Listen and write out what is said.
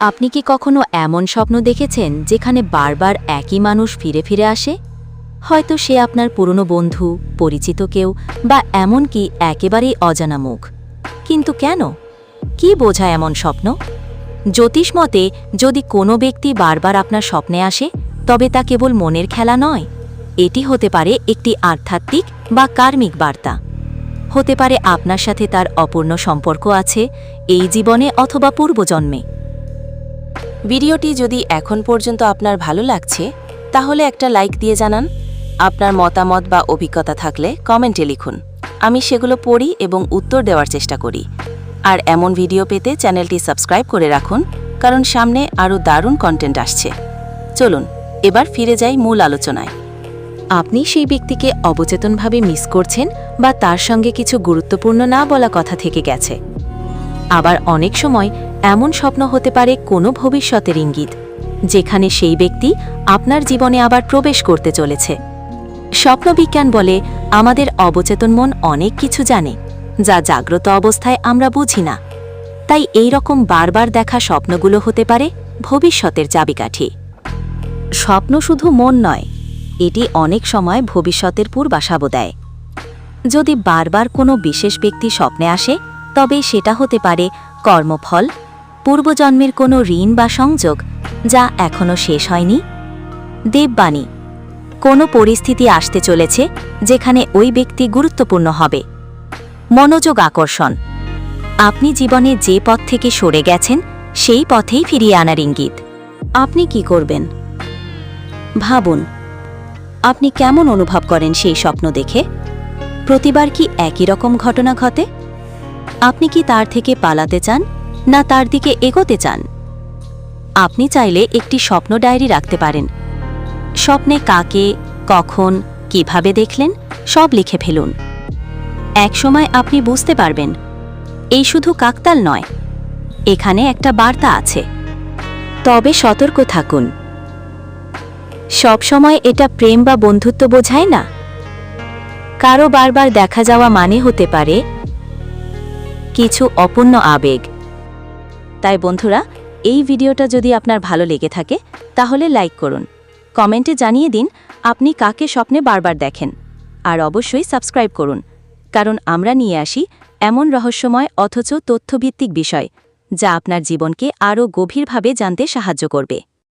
আপনি কি কখনো এমন স্বপ্ন দেখেছেন যেখানে বারবার একই মানুষ ফিরে ফিরে আসে? হয়তো সে আপনার পুরনো বন্ধু, পরিচিত কেউ বা এমনকি একেবারেই অজানা মুখ। কিন্তু কেন? কি বোঝায় এমন স্বপ্ন? জ্যোতিষ মতে, যদি কোনো ব্যক্তি বারবার আপনার স্বপ্নে আসে, তবে তা কেবল মনের খেলা নয়। এটি হতে পারে একটি আধ্যাত্মিক বা কার্মিক বার্তা। হতে পারে আপনার সাথে তার অপূর্ণ সম্পর্ক আছে এই জীবনে অথবা পূর্বজন্মে। ভিডিওটি যদি এখন পর্যন্ত আপনার ভালো লাগছে, তাহলে একটা লাইক দিয়ে জানান। আপনার মতামত বা অভিজ্ঞতা থাকলে কমেন্টে লিখুন। আমি সেগুলো পড়ি এবং উত্তর দেওয়ার চেষ্টা করি। আর এমন ভিডিও পেতে চ্যানেলটি সাবস্ক্রাইব করে রাখুন, কারণ সামনে আরও দারুণ কন্টেন্ট আসছে। চলুন, এবার ফিরে যাই মূল আলোচনায়। আপনি সেই ব্যক্তিকে অবচেতনভাবে মিস করছেন বা তার সঙ্গে কিছু গুরুত্বপূর্ণ না বলা কথা থেকে গেছে। আবার অনেক সময় এমন স্বপ্ন হতে পারে কোনো ভবিষ্যতের ইঙ্গিত, যেখানে সেই ব্যক্তি আপনার জীবনে আবার প্রবেশ করতে চলেছে। স্বপ্নবিজ্ঞান বলে, আমাদের অবচেতন মন অনেক কিছু জানে, যা জাগ্রত অবস্থায় আমরা বুঝি না। তাই এই রকম বারবার দেখা স্বপ্নগুলো হতে পারে ভবিষ্যতের চাবিকাঠি। স্বপ্ন শুধু মন নয়, এটি অনেক সময় ভবিষ্যতের পূর্বাসাবো দেয়। যদি বারবার কোনো বিশেষ ব্যক্তি স্বপ্নে আসে, তবে সেটা হতে পারে কর্মফল পূর্বজন্মের কোনো ঋণ বা সংযোগ যা এখনও শেষ হয়নি? দেববাণী, কোনো পরিস্থিতি আসতে চলেছে যেখানে ওই ব্যক্তি গুরুত্বপূর্ণ হবে। মনোযোগ আকর্ষণ, আপনি জীবনে যে পথ থেকে সরে গেছেন, সেই পথেই ফিরিয়ে আনার ইঙ্গিত। আপনি কি করবেন? ভাবুন, আপনি কেমন অনুভব করেন সেই স্বপ্ন দেখে? প্রতিবার কি একই রকম ঘটনা ঘটে? আপনি কি তার থেকে পালাতে চান? না তার দিকে এগোতে চান। আপনি চাইলে একটি স্বপ্ন ডায়েরি রাখতে পারেন। স্বপ্নে কাকে, কখন, কীভাবে দেখলেন, সব লিখে ফেলুন। একসময় আপনি বুঝতে পারবেন, এই শুধু কাকতাল নয়, এখানে একটা বার্তা আছে। তবে সতর্ক থাকুন। সবসময় এটা প্রেম বা বন্ধুত্ব বোঝায় না। কারও বারবার দেখা যাওয়া মানে হতে পারে কিছু অপূর্ণ আবেগ। তাই বন্ধুরা, এই ভিডিওটা যদি আপনার ভালো লেগে থাকে, তাহলে লাইক করুন। কমেন্টে জানিয়ে দিন, আপনি কাকে স্বপ্নে বারবার দেখেন। আর অবশ্যই সাবস্ক্রাইব করুন। কারণ আমরা নিয়ে আসি এমন রহস্যময় অথচ তথ্যভিত্তিক বিষয়, যা আপনার জীবনকে আরও গভীরভাবে জানতে সাহায্য করবে।